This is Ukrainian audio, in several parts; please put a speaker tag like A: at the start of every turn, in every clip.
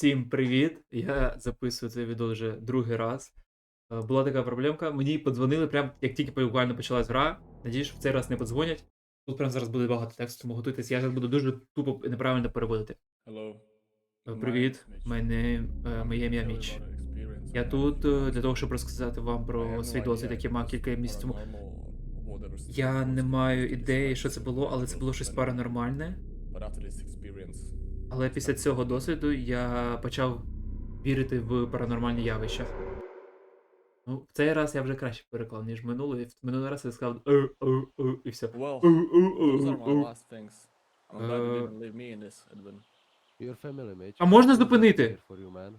A: Всім привіт! Я записую це відео вже другий раз. Е, Була така проблемка. Мені подзвонили прям як тільки буквально почалась гра. Надіюсь, що в цей раз не подзвонять. Тут прям зараз буде багато тексту, тому готуйтесь. Я зараз буду дуже тупо і неправильно переводити.
B: Hello.
A: Е, Привіт, мене, е, моє ім'я Міч. Я тут для того, щоб розказати вам про свій досвід, який мав кілька місяців тому. Я не маю ідеї, що це було, але це було щось паранормальне. Але після цього досвіду я почав вірити в паранормальні явища. Ну, в цей раз я вже краще переклав, ніж минулий. В минулий раз я сказав «Е, е, е», і все.
B: well,
A: «Е, е, е,
B: those are my
A: е».
B: last things. I'm glad you
A: Uh,
B: didn't leave me in this, Edwin.
C: Your family, mate.
A: А можна зупинити?
C: here for you, man.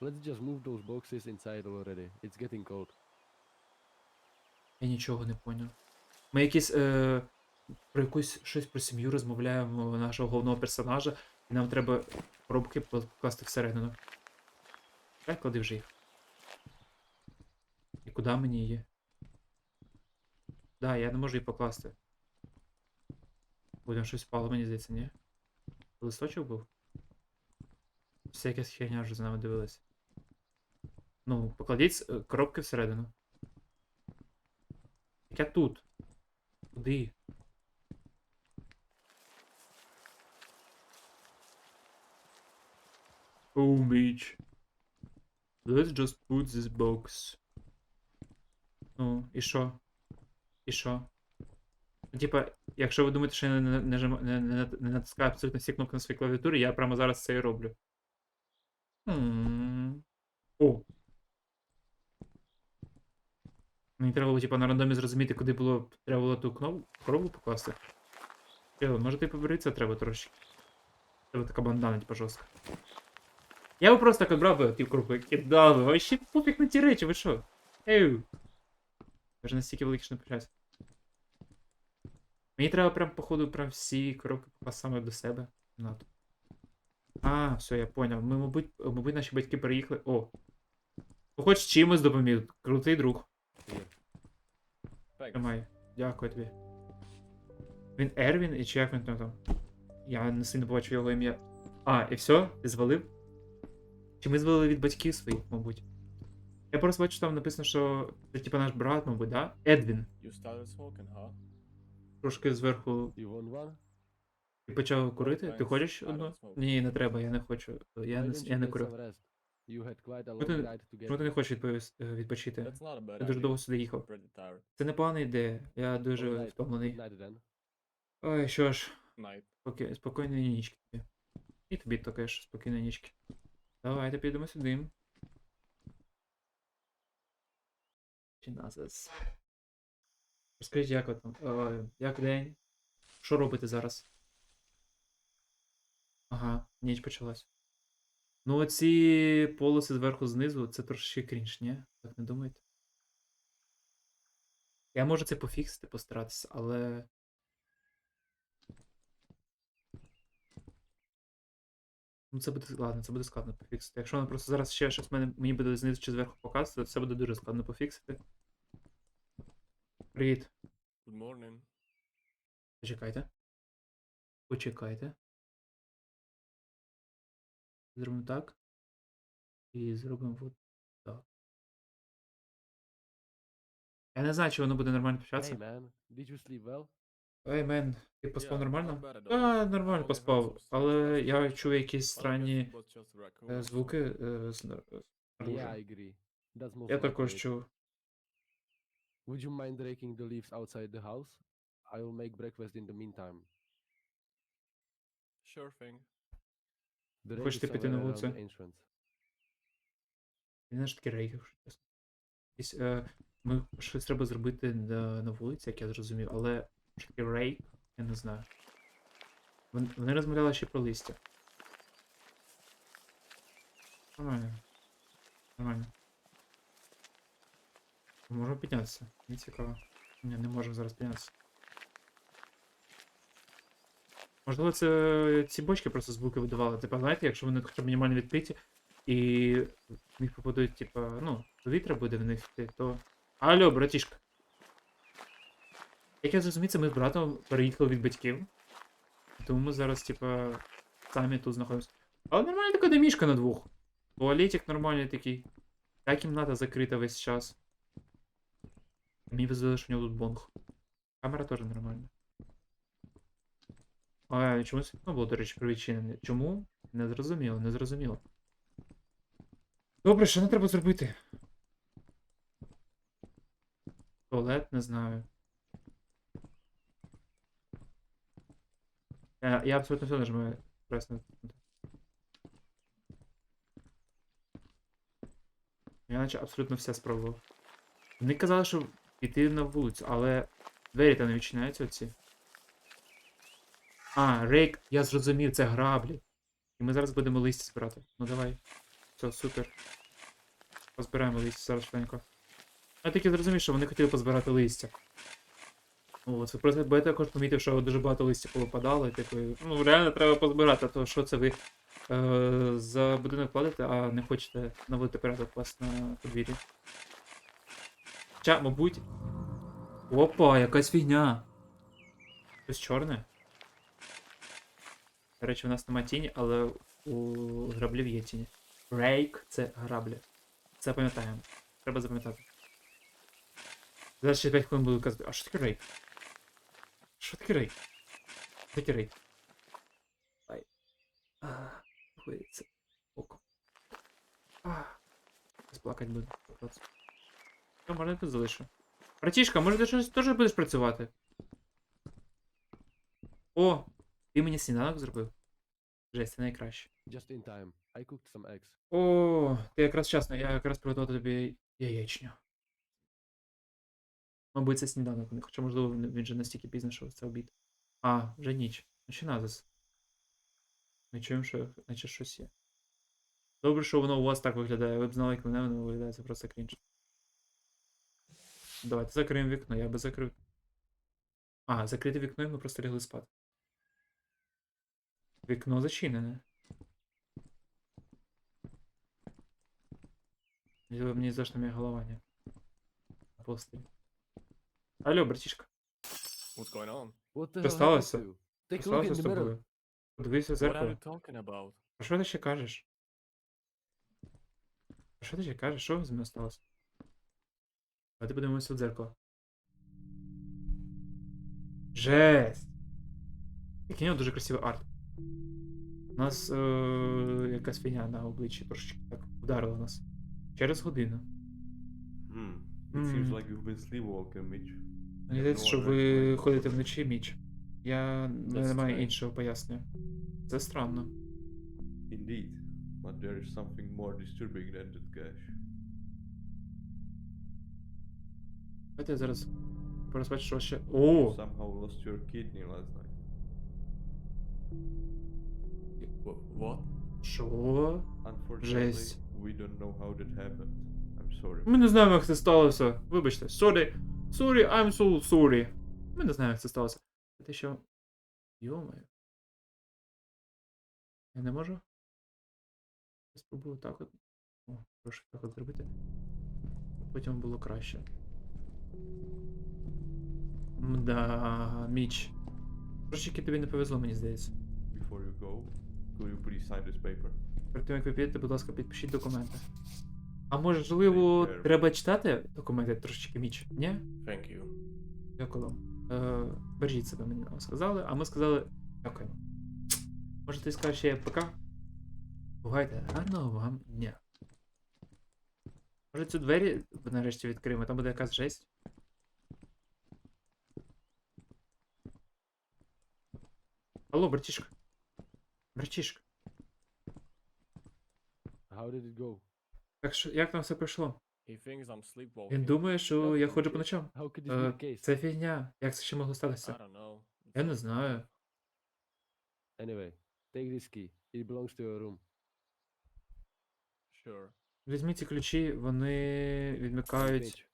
C: Let's just move those boxes inside already. It's getting cold.
A: Я нічого не поняв. Ми якісь е, про якусь щось про сім'ю розмовляємо нашого головного персонажа, і нам треба коробки покласти всередину. Так, клади вже їх. І куди мені її? Да, я не можу її покласти. Будемо щось впало, мені здається, ні? Листочок був? Все якась херня вже за нами дивилась. Ну, покладіть е, коробки всередину. Яке тут? Куди? Mitch. Let's just put this box. Ну, і що? І що? Ну, Типа, якщо ви думаєте, що я не, не, не, не, не натискаю абсолютно всі кнопки на своїй клавіатурі, я прямо зараз це і роблю. М. О, Мені треба було, типа, на рандомі зрозуміти, куди було. Треба було ту кнопку коробку покласти. Чел, може ти побериться треба трошки. Треба така бандана, типа, жорстка. Я би просто так брав би ті коробки, кидав би. Вообще пофіг на ті речі, ви що? Ей. Я вже настільки великий, що не причаюсь. Мені треба прям, походу, прям всі коробки покласти саме до себе. На. А, все, я поняв. Ми, мабуть, мабуть, наші батьки переїхали. О. Ну, Хоч чимось допоміг. Крутий друг. Тримай. Дякую тобі. Він Ервін і чи як він там там? Я не сильно побачив його ім'я. А, і все? Ти звалив? Чи ми звалили від батьків своїх, мабуть? Я просто бачу, там написано, що це типа наш брат, мабуть, да? Едвін.
B: You started smoking, huh?
A: Трошки зверху.
C: You want one?
A: Ти почав курити? Ти хочеш одну? Ні, не треба, я не хочу. Я не, я не курю. Чому ти, чому ти не хочеш відповіс- е, відпочити?
B: That's not a bad
A: Я дуже
B: idea.
A: довго сюди їхав.
B: Pretty tired.
A: Це непогана ідея. Я дуже втомлений.
C: Night then.
A: Ой, що ж.
B: Night.
A: Споки... Спокійної нічки тобі. І тобі також спокійної нічки. Давайте підемо сюди. Чи назас. Розкажіть, як ви там? Е, як день? Що робите зараз? Ага, ніч почалась. Ну, оці полоси зверху знизу, це трошки крінж, ні? Так не думаєте? Я можу це пофіксити, постаратися, але. Ну, це буде складно, це буде складно пофіксити. Якщо воно просто зараз ще щось мене, мені буде знизу чи зверху показувати, то це буде дуже складно пофіксити. Привіт.
B: Good morning.
A: Почекайте. Почекайте. Зробимо так. І зробимо от так. Я не знаю, чи воно буде нормально
C: Hey
A: початися.
C: man, did you sleep well?
A: Ей, мен, ти поспав нормально?
B: I
A: нормально поспав, але я чую якісь странні е, звуки е, з- е,
C: most
A: Я також чув.
C: Would you mind raking the leaves outside the house? I will make breakfast in the meantime.
B: Sure thing.
C: The rake
A: Хочете
C: is
A: піти на
C: somewhere around
A: вулицю?
C: the entrance.
A: Я не ж таки рейки, якщо чесно. Е, ми щось треба зробити на, на вулиці, як я зрозумів, але таке рейк, я не знаю. Вони, вони розмовляли ще про листя. Нормально. Нормально. Ми Можемо піднятися. Мені цікаво. Ні, не можемо зараз піднятися. Можливо, це ці бочки просто звуки видавали. Типа, знаєте, якщо вони хоча б мінімально відкриті, і в них попадуть, типа, ну, повітря буде в них йти, то. Алло, братішка. Як я зрозумів, це ми з братом переїхали від батьків. Тому ми зараз, типа, самі тут знаходимося. Але нормальна така домішка на двох. Туалетик нормальний такий. Та кімната закрита весь час. Мені везли, що в нього тут бонг. Камера теж нормальна. А, чомусь вікно було, до речі, привідчинене. Чому? Не зрозуміло, не зрозуміло. Добре, що не треба зробити? Туалет, не знаю. Я, я абсолютно все нажимаю. Пресно. Я наче абсолютно все спробував. Вони казали, що піти на вулицю, але двері там не відчиняються оці. А, рейк, я зрозумів, це граблі. І ми зараз будемо листя збирати. Ну давай. Все, супер. Позбираємо листя зараз швиденько. Я тільки зрозумів, що вони хотіли позбирати листя. О, це просто, бо я також помітив, що дуже багато листя повипадало, і типу, ну реально треба позбирати, то що це ви е, за будинок платите, а не хочете наводити порядок вас на подвір'ї. Хоча, мабуть. Опа, якась фігня. Щось чорне. До речі, у нас нема тіні, але у граблів є тіні. Рейк це граблі. Це пам'ятаємо. Треба запам'ятати. Зараз ще 5 хвилин буду казати, а що таке рейк? Що таке рейк? Що таке рейк? Ай. А, це око. Буду. Просто. Що, можна тут залишу? Братішка, може ти щось теж будеш працювати? О! Ти мені сніданок зробив? Жесть, це найкраще.
C: Just in time. I cooked some eggs.
A: О, ти якраз вчасно, я якраз приготував тобі яєчню. Мабуть, це сніданок хоча, можливо, він же настільки пізно, що це обід. А, вже ніч. Ну ще. Ми чуємо, що наче щось є. Добре, що воно у вас так виглядає. Ви б знали, як мене воно виглядає, це просто крінж. Давайте закриємо вікно, я би закрив. А, закрити вікно і ми просто лягли спати. Вікно зачинене. Мені за моя голова не. Постель. Алло, братішка.
B: What's going on?
C: What the
A: Що
C: hell happened to you? Take a look
A: сталося
C: in
A: з
C: the mirror.
A: тобою? Подивися в
B: What are
A: зеркало.
B: you talking about?
A: А що ти ще кажеш? А що ти ще кажеш? Що з мною сталося? Давайте подивимося в дзеркало. Жесть! Який у нього дуже красивий арт. У нас е- якась фігня на обличчі трошечки так вдарила нас. Через годину.
D: Hmm. It seems like you've been sleepwalking, Mitch.
A: Мені здається, що
D: Ну,
A: ви ходите вночі міч. Я не маю іншого пояснення. Це странно.
D: Indeed. But there is something more disturbing than that cash.
A: Давайте я зараз порозбачу, що ще. О!
D: somehow lost your kidney last night.
B: What?
A: Що?
D: Unfortunately,
A: Жесть.
D: we don't know how that happened. I'm sorry.
A: Ми не знаємо, як це сталося. Вибачте. Sorry. Sorry, I'm so sorry. Ми не знаємо, як це сталося. Те, що. Йомаю. Я не можу. Я спробую так от. О, прошу так от зробити. Потім було краще. Мда, Міч. Трошечки тобі не повезло, мені здається.
D: Before you go, could you please sign this paper?
A: Перед тим, як ви підете, будь ласка, підпишіть документи. А можливо, треба читати документи трошечки міч? Ні?
B: Thank you.
A: Дякую вам. Е, бережіть себе, мені нам сказали, а ми сказали дякуємо. Може ти скажеш ще пока? Бувайте, гарного вам дня. Може цю двері нарешті відкриємо, там буде якась жесть. Алло, братішка. Братішка.
C: How did it go?
A: Так що, як там все пройшло? Він думає, що я ходжу по ночам. Е. Це фігня. Як це ще могло статися? Я не знаю.
C: Anyway, take this key. It belongs to your room.
B: Sure.
A: Візьміть ці ключі, вони відмикають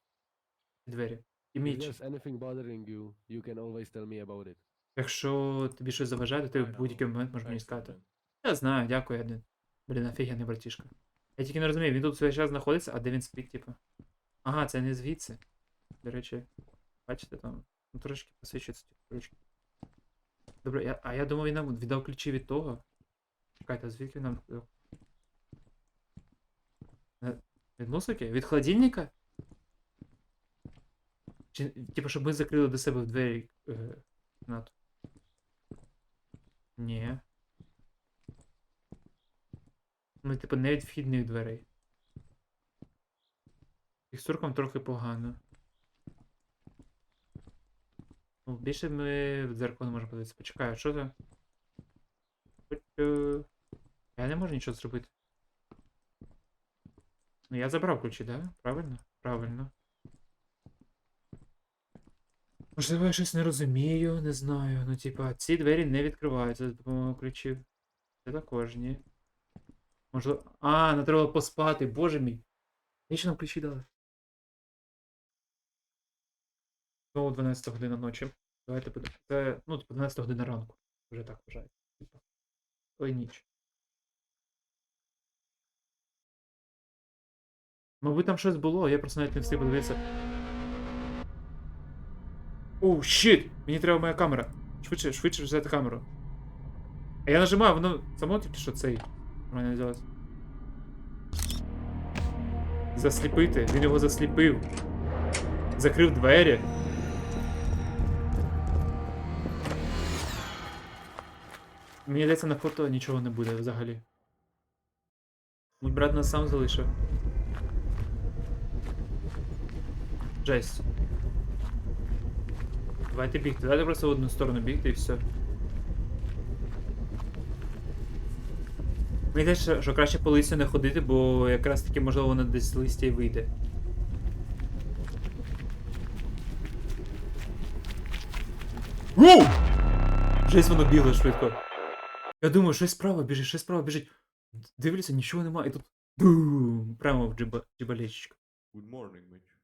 A: двері. І
C: if
A: міч.
C: there's anything bothering you, you can always tell me about it.
A: Якщо тобі щось заважає, то ти в будь-який момент можеш мені сказати. Я знаю, дякую, Едвін. Блін, офігенний братішка. Я тільки не розумію, він тут весь час знаходиться, а де він спить, типу. Ага, це не звідси. До речі, бачите, там ну, трошки посвічується ті ручки. Добре, я, а я думав, він нам віддав ключі від того. Чекайте, звідки нам. Е, Від музики? Від холодильника? Чи, типу, щоб ми закрили до себе в двері е, кімнату? Ні. Ми, типу, не від вхідних дверей. Текстуркам трохи погано. Ну, більше ми в дзеркало не можемо подивитися. Почекай, а що це? Я не можу нічого зробити. Ну я забрав ключі, да? Правильно? Правильно. Можливо, я щось не розумію, не знаю. Ну, типа, ці двері не відкриваються за допомогою ключів. Це також ні. Можливо. А, не треба поспати, боже мій. Навіщо нам ключі дали? Знову 12 година ночі. Давайте буде. Це, ну, типу, 12 година ранку. Вже так вважаю. Типа. Ой, ніч. Мабуть, там щось було, я просто навіть не встиг подивитися. Оу, щит! Мені треба моя камера. Швидше, швидше взяти камеру. А я нажимаю, воно само тільки що цей. Нормально взялось. Засліпити. Він його засліпив. Закрив двері. Мені здається, на фото нічого не буде взагалі. Мій брат нас сам залишив. Жесть. Давайте бігти. Давайте просто в одну сторону бігти і все. Мені здається, що, краще по листю не ходити, бо якраз таки можливо воно десь з листя і вийде. Воу! Жесть воно бігло швидко. Я думаю, щось справа біжить, щось справа біжить. Дивлюся, нічого немає, і тут бум! Прямо в джиба, джибалечечко.
D: Good morning, Mitch.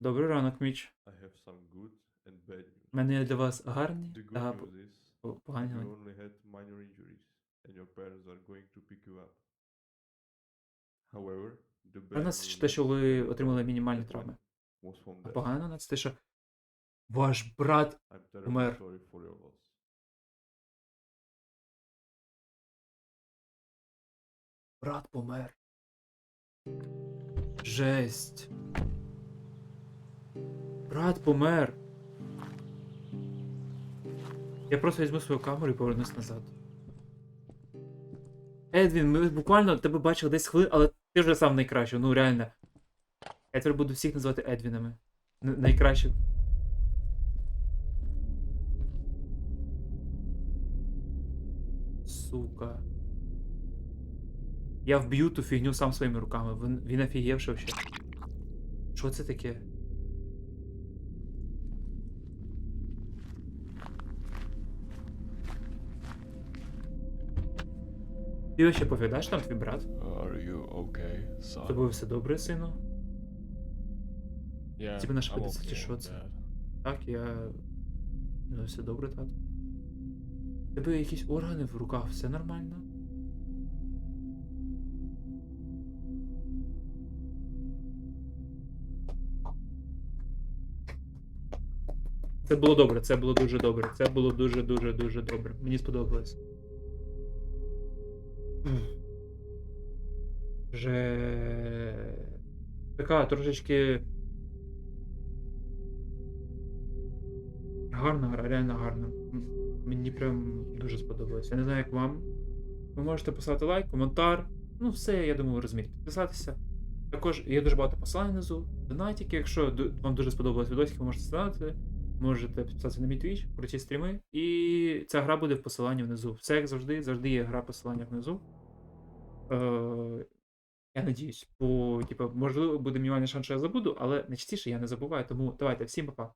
A: Добрий ранок, Міч.
D: I have some good and bad news.
A: У мене є для вас гарні та погані
D: you
A: новини.
D: only had minor injuries, and your parents are going to pick you up. However, the bad
A: Гарно це
D: news
A: те, що ви отримали мінімальні травми. А погано на це те, що ваш брат
D: loss.
A: Брат помер. Жесть. Брат помер. Я просто візьму свою камеру і повернусь назад. Едвін, ми буквально тебе бачили десь хвилин, але ти вже сам найкращий, ну реально. Я тепер буду всіх називати Едвінами. Н- найкраще. Сука. Я вб'ю ту фігню сам своїми руками. Він, він офігівши вообще. Що це таке? Ти вообще повідаєш там твій брат?
B: Are you okay,
A: З тобою все добре, сину?
B: Yeah,
A: Тебе нашкодиться
B: I'm
A: чи що це? Так, я. Ну, все добре, тато. У Тебе якісь органи в руках, все нормально? Це було добре, це було дуже добре. Це було дуже дуже дуже добре. Мені сподобалось. Вже. Така трошечки. Гарна гра, реально гарна. Мені прям дуже сподобалось. Я не знаю, як вам. Ви можете поставити лайк, коментар. Ну, все, я думаю, ви розумієте. Підписатися. Також є дуже багато посилань внизу. Донатики, якщо вам дуже сподобалось відосики, ви можете ставити. Можете підписатися на мій твіч, круті стріми. І ця гра буде в посиланні внизу. Все як завжди, завжди є гра посилання внизу. Е, я надіюсь, бо, типу, можливо, буде мінімальний шанс, що я забуду, але найчастіше я не забуваю. Тому давайте, всім па-па.